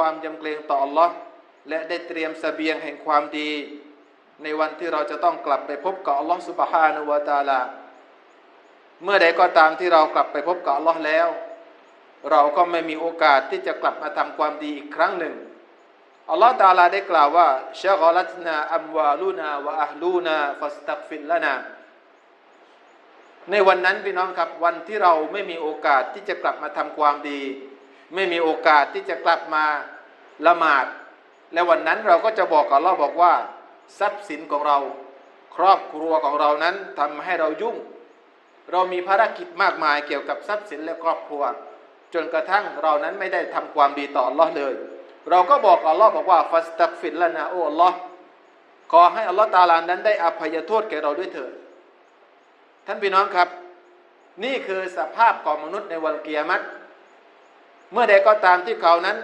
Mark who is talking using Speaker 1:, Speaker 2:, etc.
Speaker 1: ความยำเกรงต่ออัลลอฮ์และได้เตรียมเสบียงแห่งความดี ในวันที่เราจะต้องกลับไปพบกับอัลลอฮ์สุบฮานุวะตาลา เมื่อใดก็ตามที่เรากลับไปพบกับอัลลอฮ์แล้ว เราก็ไม่มีโอกาสที่จะกลับมาทำความดีอีกครั้งหนึ่งอัลลอฮ์ตาลาได้กล่าวว่าชะกลัตนาอัมวาลูนาวะอัลลูนาฟัสตักฟิลละนาในวันนั้นพี่น้องครับวันที่เราไม่มีโอกาสที่จะกลับมาทำความดี ไม่มีโอกาสที่จะกลับมาละหมาด และวันนั้นเราก็จะบอกกับเราบอกว่า ทรัพย์สินของเรา ครอบครัวของเรานั้นทำให้เรายุ่ง เรามีภารกิจมากมายเกี่ยวกับทรัพย์สินและครอบครัว จนกระทั่งเรานั้นไม่ได้ทำความดีต่อลอเลย เราก็บอกอัลลอฮ์บอกว่าฟัสตักฟิลละนาโออัลลอฮ์ขอให้อัลลอฮ์ตาลานั้นได้อภัยโทษแก่เราด้วยเถิดท่านพี่น้องครับ นี่คือสภาพของมนุษย์ในวันเกียรติ เมื่อใดก็ตามที่เขานั้น